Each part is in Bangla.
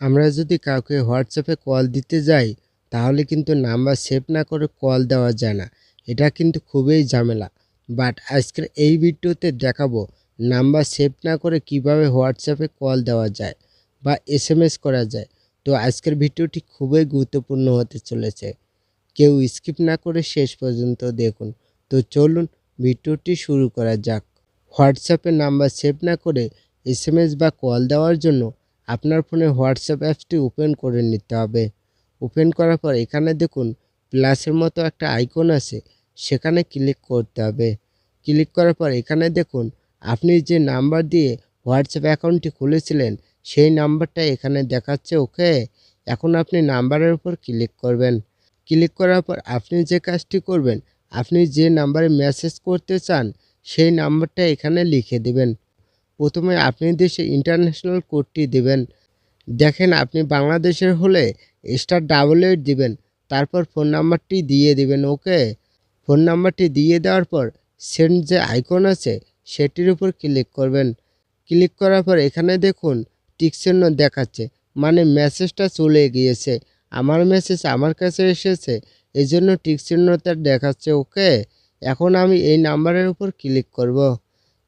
আমরা যদি কাউকে হোয়াটসঅ্যাপে কল দিতে যাই, তাহলে কিন্তু নাম্বার সেভ না করে কল দেওয়া যায় না। এটা কিন্তু খুবই ঝামেলা। বাট আজকের এই ভিডিওতে দেখাবো নাম্বার সেভ না করে কীভাবে হোয়াটসঅ্যাপে কল দেওয়া যায় বা এস করা যায়। তো আজকের ভিডিওটি খুবই গুরুত্বপূর্ণ হতে চলেছে। কেউ স্কিপ না করে শেষ পর্যন্ত দেখুন। তো চলুন ভিডিওটি শুরু করা যাক। হোয়াটসঅ্যাপে নাম্বার সেভ না করে এস এম এস বা কল দেওয়ার জন্য আপনার ফোনে হোয়াটসঅ্যাপ অ্যাপসটি ওপেন করে নিতে হবে। ওপেন করার পর এখানে দেখুন প্লাসের মতো একটা আইকন আছে, সেখানে ক্লিক করতে হবে। ক্লিক করার পর এখানে দেখুন আপনি যে নাম্বার দিয়ে হোয়াটসঅ্যাপ অ্যাকাউন্টটি খুলেছিলেন, সেই নাম্বারটা এখানে দেখাচ্ছে, ওকে? এখন আপনি নাম্বারের উপর ক্লিক করবেন। ক্লিক করার পর আপনি যে কাজটি করবেন, আপনি যে নাম্বারে মেসেজ করতে চান, সেই নাম্বারটা এখানে লিখে দেবেন। প্রথমে আপনি দেশে ইন্টারন্যাশনাল কোডটি দেবেন। দেখেন আপনি বাংলাদেশের হলে স্টার ডাবল এইট দিবেন, তারপর ফোন নাম্বারটি দিয়ে দিবেন ওকে ফোন নাম্বারটি দিয়ে দেওয়ার পর সেন্ড যে আইকন আছে, সেটির উপর ক্লিক করবেন। ক্লিক করার পর এখানে দেখুন টিকচিহ্ন দেখাচ্ছে মানে মেসেজটা চলে গিয়েছে। আমার মেসেজ আমার কাছে এসেছে এই জন্য টিকচিহ্নটা দেখাচ্ছে ওকে এখন আমি এই নাম্বারের উপর ক্লিক করব।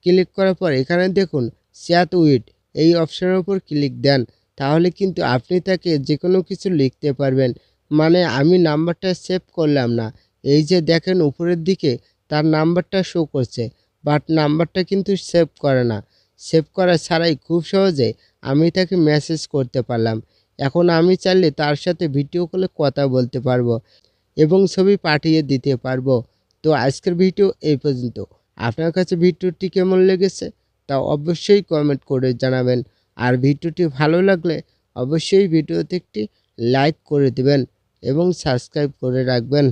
ক্লিক করার পর এখানে দেখুন চ্যাট উইট এই অপশনের উপর ক্লিক দেন। তাহলে কিন্তু আপনি তাকে যে কোনো কিছু লিখতে পারবেন। মানে আমি নাম্বারটা সেভ করলাম না। এই যে দেখেন, উপরের দিকে তার নাম্বারটা শো করছে বাট নাম্বারটা কিন্তু সেভ করে না। সেভ করা ছাড়াই খুব সহজে আমি তাকে মেসেজ করতে পারলাম। এখন আমি চাইলে তার সাথে ভিডিও কলে কথা বলতে পারব এবং ছবি পাঠিয়ে দিতে পারব। তো আজকের ভিডিও এই পর্যন্ত। আপনার কাছে ভিডিওটি কেমন লেগেছে তা অবশ্যই কমেন্ট করে জানাবেন। আর ভিডিওটি ভালো লাগলে অবশ্যই ভিডিওতে একটি লাইক করে দেবেন এবং সাবস্ক্রাইব করে রাখবেন।